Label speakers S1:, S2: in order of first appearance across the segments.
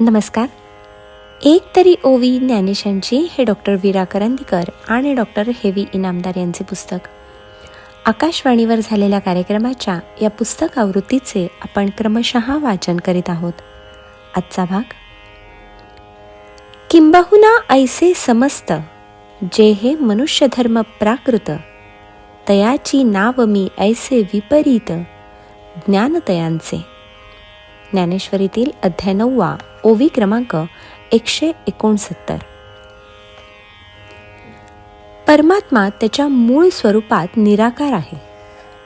S1: नमस्कार. एक तरी ओवी ज्ञानेशांची हे डॉक्टर वीरा करंदीकर आणि डॉक्टर हेवी इनामदार यांचे पुस्तक. आकाशवाणीवर झालेल्या कार्यक्रमाच्या या पुस्तक आवृत्तीचे आपण क्रमशः वाचन करीत आहोत. आजचा भाग. किंबहुना ऐसे समस्त जे हे मनुष्यधर्म प्राकृत तयाची नाव मी ऐसे विपरीत ज्ञानतयांचे. ज्ञानेश्वरीतील अध्याय नववा. ओवी क्रमांक एकशे एकोणसत्तर. परमात्मा त्याच्या मूळ स्वरूपात निराकार आहे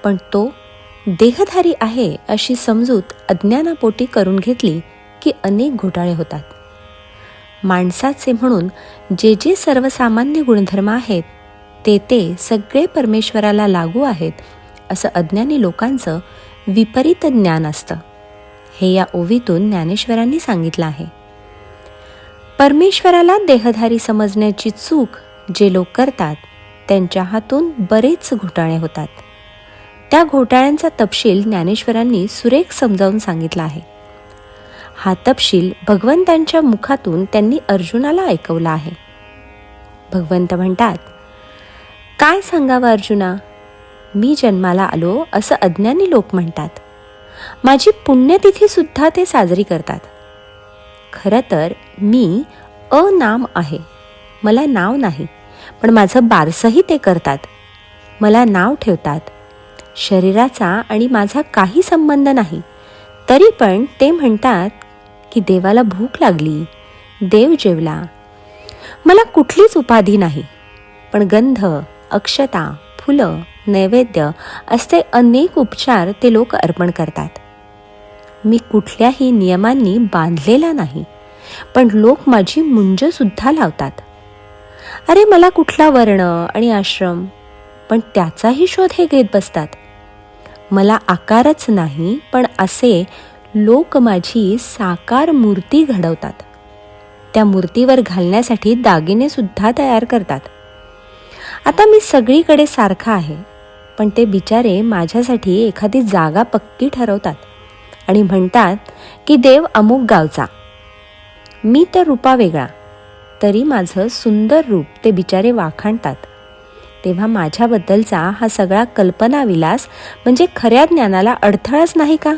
S1: पण तो देहधारी आहे अशी समजूत अज्ञानापोटी करून घेतली की अनेक घोटाळे होतात. माणसाचे म्हणून जे जे सर्वसामान्य गुणधर्म आहेत ते ते सगळे परमेश्वराला लागू आहेत असं अज्ञानी लोकांचं विपरीत ज्ञान असतं. हे या ओवीतून ज्ञानेश्वरांनी सांगितलं आहे. परमेश्वराला देहधारी समजण्याची चूक जे लोक करतात त्यांच्या हातून बरेच घोटाळे होतात. त्या घोटाळ्यांचा तपशील ज्ञानेश्वरांनी सुरेख समजावून सांगितला आहे. हा तपशील भगवंतांच्या मुखातून त्यांनी अर्जुनाला ऐकवला आहे. भगवंत म्हणतात काय सांगावं अर्जुना? मी जन्माला आलो असं अज्ञानी लोक म्हणतात. माझी पुण्यतिथी सुद्धा ते साजरी करतात. खरं तर मी अनाम आहे. मला नाव नाही पण माझं बारसंही ते करतात. मला नाव ठेवतात. शरीराचा आणि माझा काही संबंध नाही. तरी पण ते म्हणतात की देवाला भूक लागली देव जेवला. मला कुठलीच उपाधी नाही पण गंध अक्षता फुलं नैवेद्य असे अनेक उपचार ते लोक अर्पण करतात. मी कुठल्याही नियमांनी बांधलेला नाही पण लोक माझी मुंजसुद्धा लावतात. अरे मला कुठला वर्ण आणि आश्रम? पण त्याचाही शोध हे घेत बसतात. मला आकारच नाही पण असे लोक माझी साकार मूर्ती घडवतात. त्या मूर्तीवर घालण्यासाठी दागिने सुद्धा तयार करतात. आता मी सगळीकडे सारखा आहे. पण ते बिचारे माझ्यासाठी एखादी जागा पक्की ठरवतात आणि म्हणतात की देव अमुक गावचा. मी तर रूपा वेगळा. तरी माझं सुंदर रूप ते बिचारे वाखाणतात. तेव्हा माझ्याबद्दलचा हा सगळा कल्पनाविलास म्हणजे खऱ्या ज्ञानाला अडथळाच नाही का?